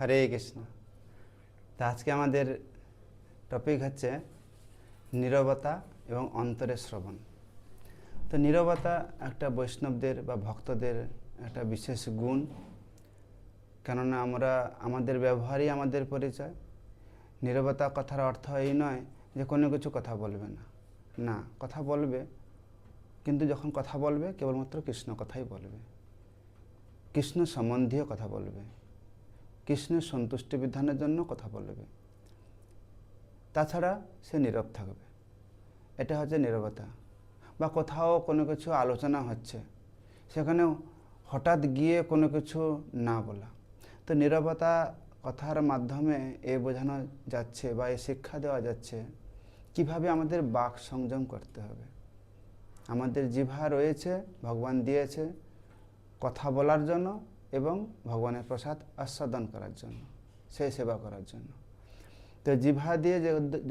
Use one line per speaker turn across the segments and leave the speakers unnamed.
হরে কৃষ্ণ। তা আজকে আমাদের টপিক হচ্ছে নীরবতা এবং অন্তরের শ্রবণ। তো নীরবতা একটা বৈষ্ণবদের বা ভক্তদের একটা বিশেষ গুণ, কেননা আমরা, আমাদের ব্যবহারই আমাদের পরিচয়। নীরবতা কথার অর্থ এই নয় যে কোনো কিছু কথা বলবে না। না, কথা বলবে, কিন্তু যখন কথা বলবে, কেবলমাত্র কৃষ্ণ কথাই বলবে। কৃষ্ণ সম্বন্ধীয় কথা বলবে। কৃষ্ণের সন্তুষ্টি বিধানের জন্য কথা বলবে। তাছাড়া সে নীরব থাকবে। এটা হচ্ছে নীরবতা। বা কোথাও কোনো কিছু আলোচনা হচ্ছে সেখানে হঠাৎ গিয়ে কোনো কিছু না বলা। তো নীরবতা কথার মাধ্যমে এ বোঝানো যাচ্ছে বা এ শিক্ষা দেওয়া যাচ্ছে কীভাবে আমাদের বাক সংযম করতে হবে। আমাদের জিভা রয়েছে, ভগবান দিয়েছে কথা বলার জন্য ভগবানের প্রসাদ আস্বাদন করার জন্য, সেই সেবা করার জন্য। তো জিভা দিয়ে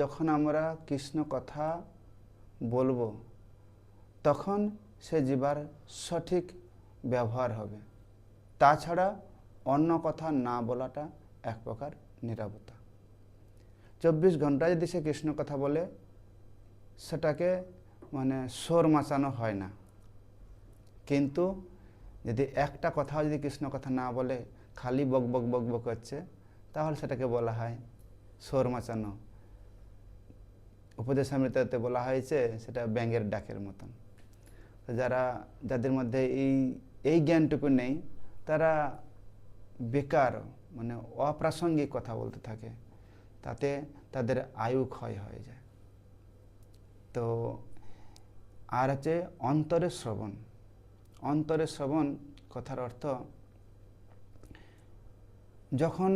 যখন আমরা কৃষ্ণ কথা বলব, তখন সে জিভার সঠিক ব্যবহার হবে। তাছাড়া অন্য কথা না বলাটা এক প্রকার নিরাপত্তা চব্বিশ ঘণ্টা যদি সে কৃষ্ণ কথা বলে, সেটাকে মানে সোর মাচানো হয় না। কিন্তু যদি একটা কথাও যদি কৃষ্ণ কথা না বলে, খালি বক বক বক বক করছে তাহলে সেটাকে বলা হয় সোর মাচানো উপদেশামৃততে বলা হয়েছে, সেটা ব্যাঙের ডাকের মতন। যারা, যাদের মধ্যে এই এই জ্ঞানটুকু নেই, তারা বেকার মানে অপ্রাসঙ্গিক কথা বলতে থাকে। তাতে তাদের আয়ু ক্ষয় হয়ে যায়। তো আর হচ্ছে অন্তরের শ্রবণ। অন্তরের শ্রবণ কথার অর্থ, যখন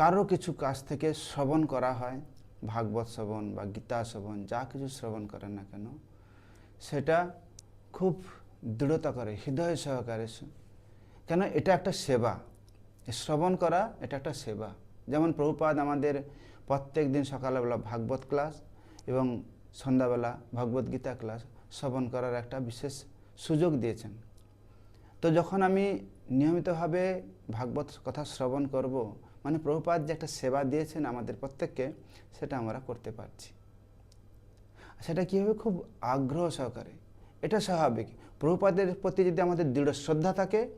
কারও কিছু কাছ থেকে শ্রবণ করা হয়, ভাগবত শ্রবণ বা গীতা শ্রবণ, যা কিছু শ্রবণ করেন না কেন, সেটা খুব দৃঢ়তা করে, হৃদয় সহকারে কেন এটা একটা সেবা। শ্রবণ করা, এটা একটা সেবা। যেমন প্রভুপাদ আমাদের প্রত্যেক দিন সকালবেলা ভাগবত ক্লাস এবং সন্ধ্যাবেলা ভগবত গীতা ক্লাস, শ্রবণ করার একটা বিশেষ সুযোগ দিয়েছেন। তো যখন আমি নিয়মিতভাবে ভাগবত কথা শ্রবণ করব মানে প্রভুপাদ যে একটা সেবা দিয়েছেন আমাদের প্রত্যেককে, সেটা আমরা করতে পারছি। সেটা কী হবে খুব আগ্রহ সহকারে। এটা স্বাভাবিক। প্রভুপাদের প্রতি যদি আমাদের দৃঢ় শ্রদ্ধা থাকে,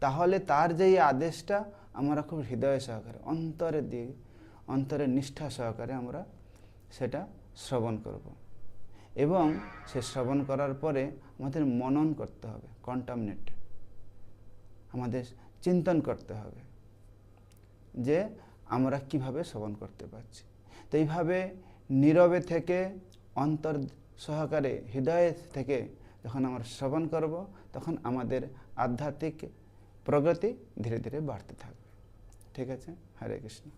তাহলে তার যে আদেশটা আমরা খুব হৃদয় সহকারে, অন্তরে দিয়ে অন্তরের নিষ্ঠা সহকারে আমরা সেটা শ্রবণ করব। এবং সে শ্রবণ করার পরে আমাদের মনন করতে হবে কন্টামিনেট আমাদের চিন্তন করতে হবে যে আমরা কীভাবে শ্রবণ করতে পারছি। তো এইভাবে নীরবে থেকে, অন্তর সহকারে, হৃদয় থেকে যখন আমরা শ্রবণ করব, তখন আমাদের আধ্যাত্মিক প্রগতি ধীরে ধীরে বাড়তে থাকবে। ঠিক আছে? হরে কৃষ্ণ।